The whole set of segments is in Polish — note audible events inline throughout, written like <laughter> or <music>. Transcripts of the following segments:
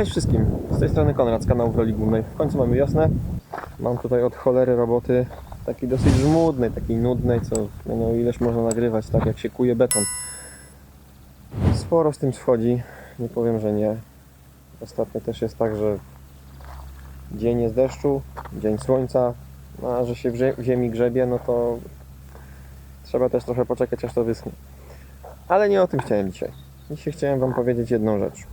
Cześć wszystkim, z tej strony Konrad z kanału Roli Głównej. W końcu mamy wiosnę. Mam tutaj od cholery roboty takiej dosyć żmudnej, takiej nudnej, co no ileż można nagrywać, tak jak się kuje beton. Sporo z tym schodzi, nie powiem, że nie. Ostatnio też jest tak, że dzień jest deszczu, dzień słońca, no, a że się w ziemi grzebie, no to trzeba też trochę poczekać, aż to wyschnie. Ale nie o tym chciałem dzisiaj. Dzisiaj chciałem Wam powiedzieć jedną rzecz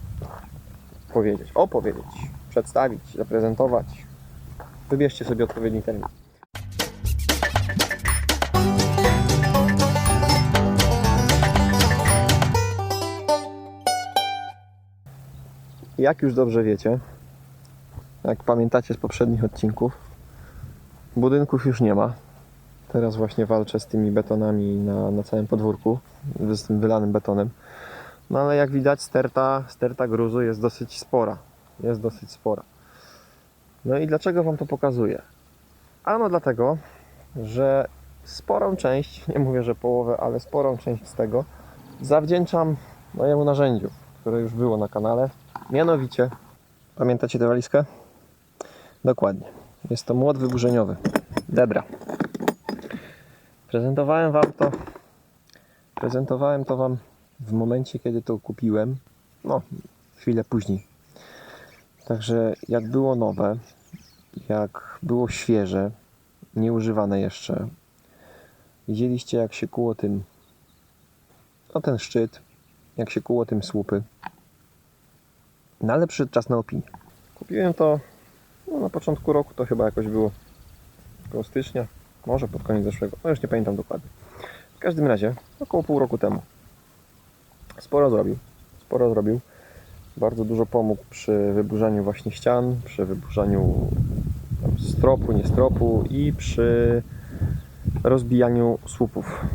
powiedzieć, opowiedzieć, przedstawić, zaprezentować. Wybierzcie sobie odpowiedni termin. Jak już dobrze wiecie, jak pamiętacie z poprzednich odcinków, budynków już nie ma. Teraz właśnie walczę z tymi betonami na, na całym podwórku, z tym wylanym betonem. No ale jak widać sterta, sterta gruzu jest dosyć spora. Jest dosyć spora. No i dlaczego Wam to pokazuję? Ano dlatego, że sporą część, <laughs> nie mówię, że połowę, ale sporą część z tego zawdzięczam mojemu narzędziu, które już było na kanale. Mianowicie, pamiętacie tę walizkę? Dokładnie. Jest to młot wyburzeniowy. Debra. Prezentowałem Wam to. Prezentowałem to Wam w momencie, kiedy to kupiłem, no, chwilę później. Także jak było nowe, jak było świeże, nieużywane jeszcze, widzieliście jak się kuło tym, no ten szczyt, jak się kuło tym słupy. No ale przyszedł czas na opinię. Kupiłem to no, na początku roku, to chyba jakoś było koło stycznia, może pod koniec zeszłego, no już nie pamiętam dokładnie. W każdym razie, około pół roku temu. Sporo zrobił. Sporo zrobił. Bardzo dużo pomógł przy wyburzaniu właśnie ścian, przy wyburzaniu stropu, nie stropu i przy rozbijaniu słupów.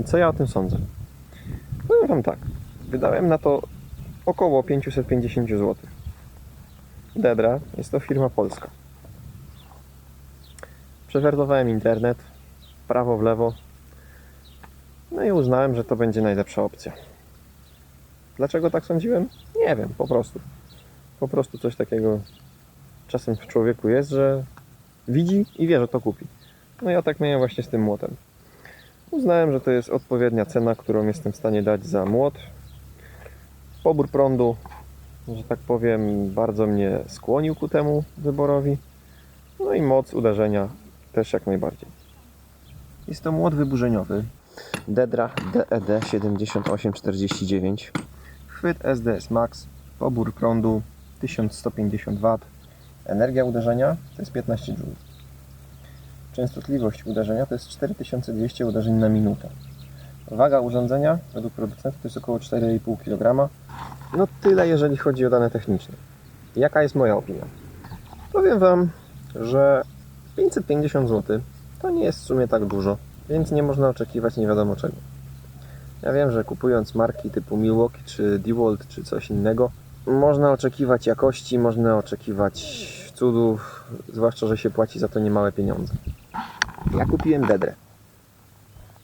I co ja o tym sądzę? Powiem Wam tak. Wydałem na to około 550 zł. Debra jest to firma polska. Przewertowałem internet, prawo, w lewo, no i uznałem, że to będzie najlepsza opcja. Dlaczego tak sądziłem? Nie wiem, po prostu. Po prostu coś takiego czasem w człowieku jest, że widzi i wie, że to kupi. No ja tak miałem właśnie z tym młotem. Uznałem, że to jest odpowiednia cena, którą jestem w stanie dać za młot. Pobór prądu, że tak powiem, bardzo mnie skłonił ku temu wyborowi. No i moc uderzenia też jak najbardziej. Jest to młot wyburzeniowy, Dedra E DED 7849 Chwyt SDS Max Pobór prądu 1150 W Energia uderzenia to jest 15 J Częstotliwość uderzenia to jest 4200 uderzeń na minutę. Waga urządzenia według producenta to jest około 4,5 kg No tyle jeżeli chodzi o dane techniczne. Jaka jest moja opinia? Powiem Wam, że 550 zł to nie jest w sumie tak dużo więc nie można oczekiwać nie wiadomo czego. Ja wiem, że kupując marki typu Milwaukee czy DeWalt czy coś innego, można oczekiwać jakości, można oczekiwać cudów, zwłaszcza, że się płaci za to niemałe pieniądze. Ja kupiłem Dedre.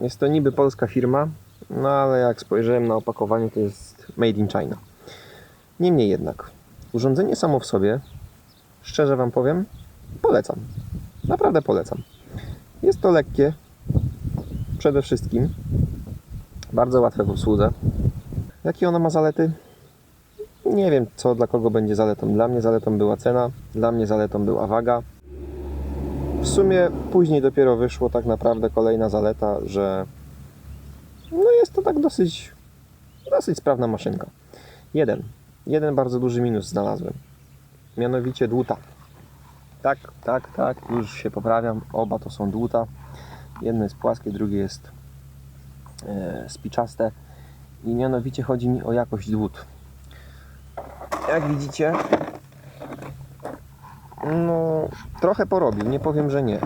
Jest to niby polska firma, no ale jak spojrzałem na opakowanie, to jest made in China. Niemniej jednak, urządzenie samo w sobie, szczerze Wam powiem, polecam. Naprawdę polecam. Jest to lekkie, przede wszystkim bardzo łatwe w obsłudze. Jakie ono ma zalety? Nie wiem, co dla kogo będzie zaletą. Dla mnie zaletą była cena, dla mnie zaletą była waga. W sumie później dopiero wyszło tak naprawdę kolejna zaleta, że no jest to tak dosyć, dosyć sprawna maszynka. Jeden, jeden bardzo duży minus znalazłem. Mianowicie dłuta. Tak, tak, tak, już się poprawiam. Oba to są dłuta. Jedno jest płaskie, drugie jest e, spiczaste. I mianowicie chodzi mi o jakość dłut. Jak widzicie, no trochę porobił, nie powiem, że nie,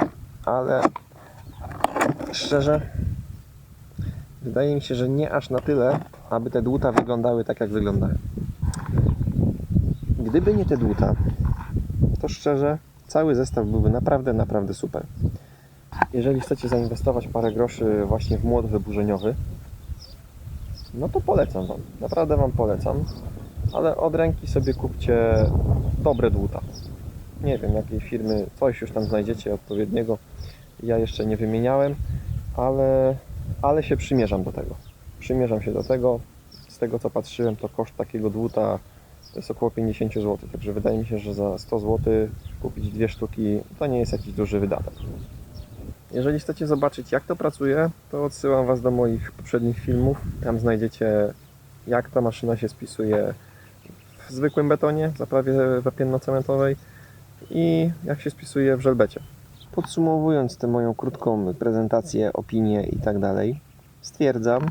ale szczerze wydaje mi się, że nie aż na tyle, aby te dłuta wyglądały tak, jak wyglądają. Gdyby nie te dłuta, to szczerze cały zestaw byłby naprawdę, naprawdę super. Jeżeli chcecie zainwestować parę groszy właśnie w młot wyburzeniowy, no to polecam Wam. Naprawdę Wam polecam. ale od ręki sobie kupcie dobre dłuta. Nie wiem jakiej firmy, coś już tam znajdziecie odpowiedniego. Ja jeszcze nie wymieniałem, ale, ale się przymierzam do tego. Przymierzam się do tego. Z tego co patrzyłem, to koszt takiego dłuta to jest około 50 zł. Także wydaje mi się, że za 100 zł kupić dwie sztuki to nie jest jakiś duży wydatek. Jeżeli chcecie zobaczyć jak to pracuje, to odsyłam Was do moich poprzednich filmów. Tam znajdziecie jak ta maszyna się spisuje w zwykłym betonie, zaprawie wapienno-cementowej i jak się spisuje w żelbecie. Podsumowując tę moją krótką prezentację, opinię i tak dalej, stwierdzam,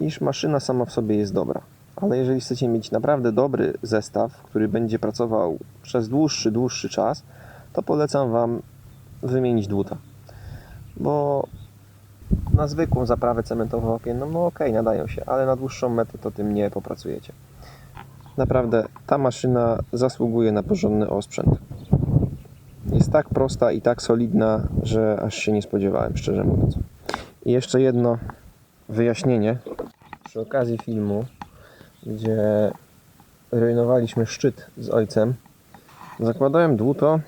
iż maszyna sama w sobie jest dobra. Ale jeżeli chcecie mieć naprawdę dobry zestaw, który będzie pracował przez dłuższy, dłuższy czas, to polecam Wam wymienić dłuta. Bo na zwykłą zaprawę cementową opienną, no okej, nadają się, ale na dłuższą metę to tym nie popracujecie. Naprawdę ta maszyna zasługuje na porządny osprzęt. Jest tak prosta i tak solidna, że aż się nie spodziewałem, szczerze mówiąc. I jeszcze jedno wyjaśnienie przy okazji filmu, gdzie rujnowaliśmy szczyt z ojcem. Zakładałem dłuto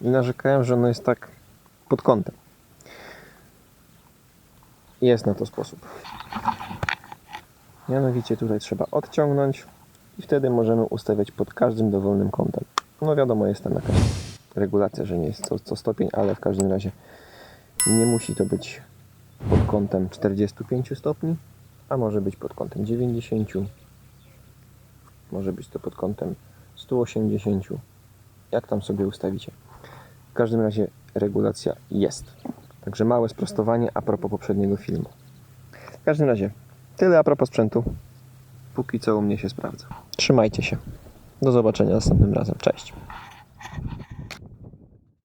i narzekałem, że ono jest tak pod kątem. Jest na to sposób. Mianowicie tutaj trzeba odciągnąć i wtedy możemy ustawiać pod każdym dowolnym kątem. No wiadomo, jest tam jakaś regulacja, że nie jest co, co stopień, ale w każdym razie nie musi to być pod kątem 45 stopni, a może być pod kątem 90, może być to pod kątem 180, jak tam sobie ustawicie. W każdym razie regulacja jest. Także małe sprostowanie a propos poprzedniego filmu. W każdym razie tyle a propos sprzętu. Póki co u mnie się sprawdza. Trzymajcie się. Do zobaczenia następnym razem. Cześć.